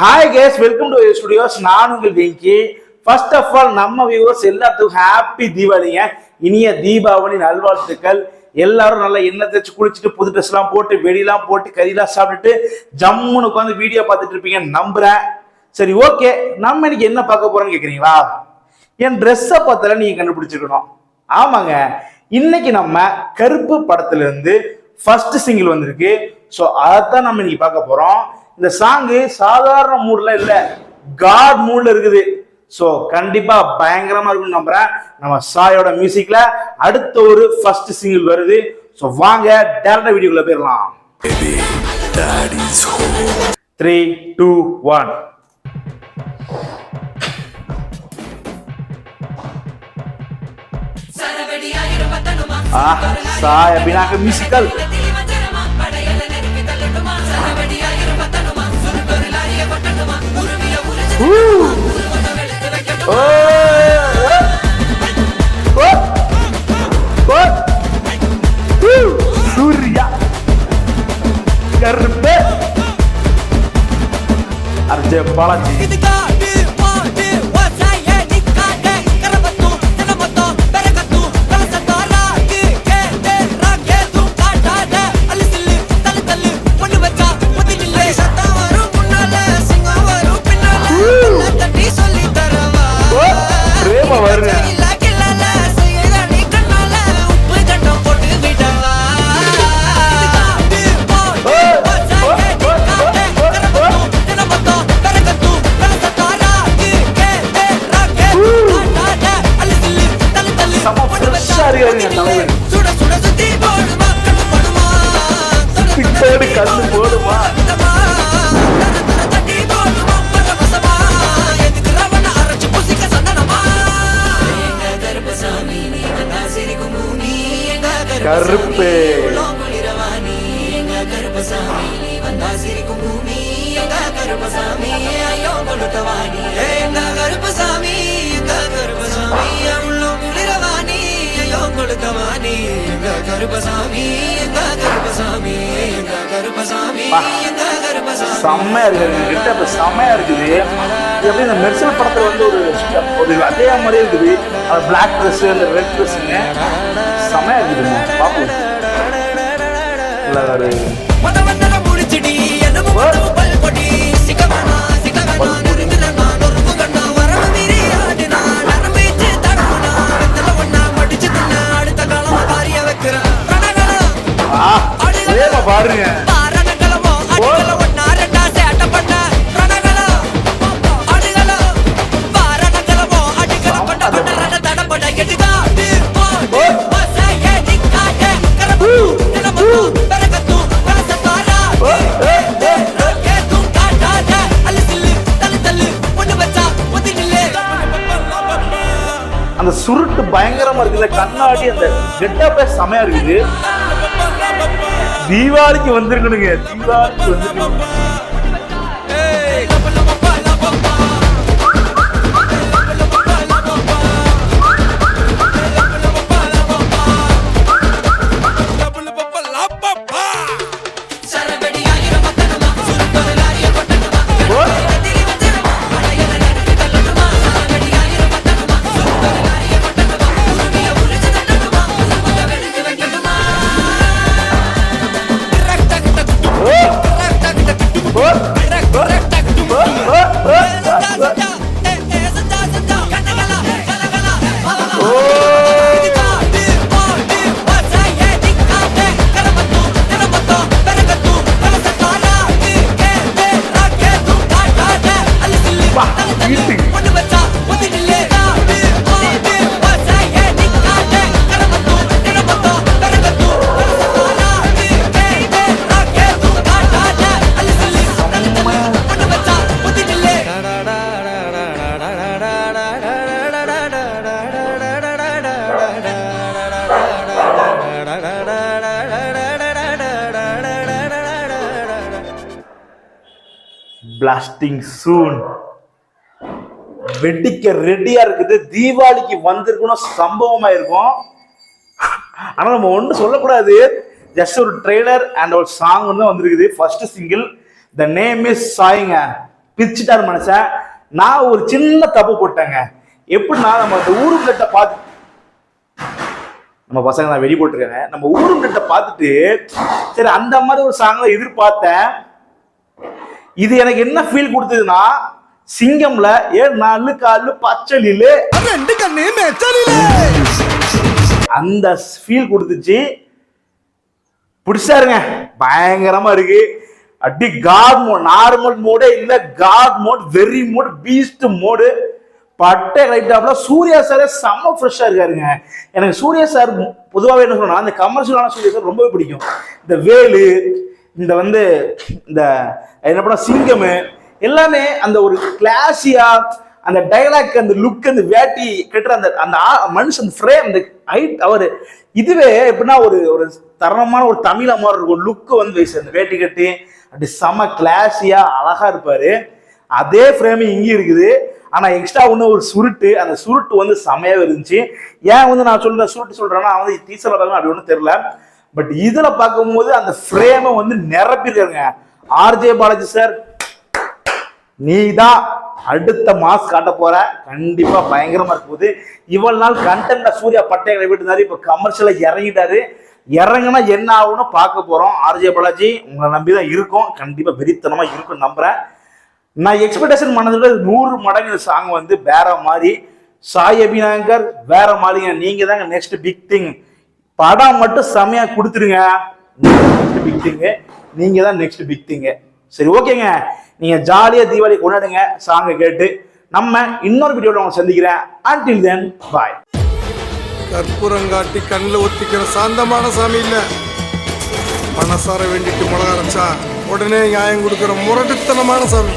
Hi guys welcome to studios நான் உங்கள் Venky. First of all நம்ம வியூவர்ஸ் எல்லாத்துக்கும் ஹாப்பி தீபாவளிங்க. இனிய தீபாவளி நல்வாழ்த்துக்கள். எல்லாரும் நல்லா எண்ணெய் தேய்ச்சி குளிச்சுட்டு புது ட்ரெஸ் எல்லாம் போட்டு வெடிலாம் போட்டு கறிலாம் சாப்பிட்டுட்டு ஜம்முன்னு உட்காந்து வீடியோ பார்த்துட்டு இருப்பீங்க நம்புறேன். சரி ஓகே நம்ம இன்னைக்கு என்ன பார்க்க போறோம்னு கேக்குறீங்களா? என் ட்ரெஸ்ஸை பார்த்தால நீங்க கண்டுபிடிச்சிருக்கணும். ஆமாங்க. இன்னைக்கு நம்ம கருப்பு படத்துல இருந்து ஃபர்ஸ்ட் சிங்கிள் வந்திருக்கு. ஸோ அதைத்தான் நம்ம இன்னைக்கு பார்க்க போறோம். இந்த சாங்கு சாதாரண மூட்ல இல்ல காட் மூட்ல இருக்குது. ஸோ கண்டிப்பா பயங்கரமா இருக்கும்னு நம்புறேன். நம்ம சாயோட மியூசிக்ல அடுத்த ஒரு ஃபர்ஸ்ட் சிங்கிள் வருது. ஸோ வாங்க டேரக்டா வீடியோக்குள்ள போயிடலாம். த்ரீ டூ ஒன் ஆ சாய் அப்படின்னாக்க மியூசிக்கல் சூர்யா கருப்பு அர்ஜய் பாலாஜி a ver கருப்பு. கருப்பசாமி நீ எங்க கருப்பசாமி எங்க கருப்பசாமி எங்க கருப்பசாமி எங்க கருப்பசாமி செம்மையா இருக்குது. கிட்ட செம்மையா இருக்குது எப்படி இந்த மெர்சல் படத்துல வந்து ஒரு ஒரு அதே மாதிரி இருக்குது. அந்த பிளாக் அந்த ரெட் ட்ரெஸ்ஸுங்க இல்ல அந்த சுருட்டு பயங்கரமா இருக்குல்ல கண்ணாடி அந்த கெட்டப்பே செமையா இருக்குது. தீபாவளிக்கு வந்திருக்கணுங்க. தீபாவளிக்கு வந்திருக்கணும் பிளாஸ்டிங் சூன் வெடிக்க ரெடியா இருக்குது. தீபாவளிக்கு வந்திருக்கணும் சம்பவமா இருக்கும் ஆனா நம்ம ஒன்றும் சொல்லக்கூடாது. ஜஸ்ட் ஒரு ட்ரெய்லர் அண்ட் ஒரு சாங் வந்து வந்திருக்குது. First single the name is சாயிங்க பிரிச்சுட்டார் மனுஷன். நான் ஒரு சின்ன தப்பு போட்டேங்க. எப்படின்னா நம்ம அந்த ஊருக்கிட்ட பார்த்து நம்ம பசங்க நான் வெடி போட்டிருக்காங்க. நம்ம ஊருக்கிட்ட பார்த்துட்டு சரி அந்த மாதிரி ஒரு சாங்ல எதிர்பார்த்தேன். இது எனக்கு என்ன ஃபீல் கொடுத்ததுன்னா சிங்கம்ல ஏ நாலு காலு பச்சலிலு ரெண்டு கண்ணு மேச்சலிலே அந்த ஃபீல் கொடுத்துச்சு. பிடிச்சாருங்க. பயங்கரமா இருக்கு. அடி காட் மோட் நார்மல் மோடே இல்ல god mode very mode beast mode பட்டை ரைட்டாப்ல சூர்யா சாரே செம்ம ஃப்ரெஷ்ஷா இருக்காருங்க. எனக்கு சூர்யா சார் பொதுவாகவே என்ன சொல்லணும் அந்த கமர்ஷியலான சூர்யா சார் ரொம்பவே பிடிக்கும். இந்த வேலு இந்த வந்து இந்த என்ன படம்? சிங்கமு. எல்லாமே அந்த ஒரு கிளாஸியா அந்த டைலாக் அந்த லுக் அந்த வேட்டி கட்டுற அந்த அந்த ஆ- மனுஷன் ஃப்ரேம் அந்த ஹைட் அவர் இதுவே எப்படின்னா ஒரு ஒரு தரமான ஒரு தமிழ மாதிரி இருக்கும். லுக்கு வந்து வயசு. அந்த வேட்டி கட்டி அப்படி செம கிளாஸியா அழகா இருப்பாரு. அதே ஃப்ரேம் இங்கே இருக்குது. ஆனா எக்ஸ்ட்ரா ஒன்று ஒரு சுருட்டு. அந்த சுருட்டு வந்து செமையாக இருந்துச்சு. ஏன் வந்து நான் சொல்ற சுருட்டு சொல்றேன்னா வந்து டீசர்ல பார்க்கணும் அப்படி ஒன்றும் தெரியல. பட் இதுல பார்க்கும்போது அந்த ஃப்ரேமை வந்து நிரப்பிருக்காருங்க ஆர்ஜே பாலாஜி சார் நீ தான் அடுத்த மாஸ் காட்ட போற. கண்டிப்பா பயங்கரமா இருக்க போகுது இவ்வளவு நாள் கண்டென்ட்ல சூர்யா பட்டைகளை விட்டுனாரு இப்ப கமர்ஷியல இறங்கிட்டாரு. இறங்குனா என்ன ஆகும்னு பார்க்க போறோம். ஆர்ஜே பாலாஜி உங்களை நம்பி தான் இருக்கும். கண்டிப்பா வெறித்தனமா இருக்கும் நம்புறேன். நான் எக்ஸ்பெக்டேஷன் பண்ணதை விட நூறு மடங்கு சாங் வந்து வேற மாதிரி. சாய் அபிநாயங்கர் வேற மாதிரிங்க. நீங்க தாங்க நெக்ஸ்ட் பிக் திங் படம் மட்டும் செமையா கொடுத்துருங்க. நெக்ஸ்ட் பிக் திங்கு நீங்க தான் நெக்ஸ்ட் பிக் திங்கு சரி ஓகேங்க. நீங்க ஜாலியா தீபாவளி கொண்டாடுங்க சாங்கை கேட்டு. நம்ம இன்னொரு வீடியோவில் உங்களை சந்திக்கிறேன். அன்டில் தென் பாய் கற்பூரங்காட்டி கண்ணில் ஒத்திக்கிற சாந்தமான சாமி இல்ல. மனசார வேண்டிட்டு மிளகா அரைச்சா உடனே நியாயம் கொடுக்கிற முரட்டுத்தனமான சாமி.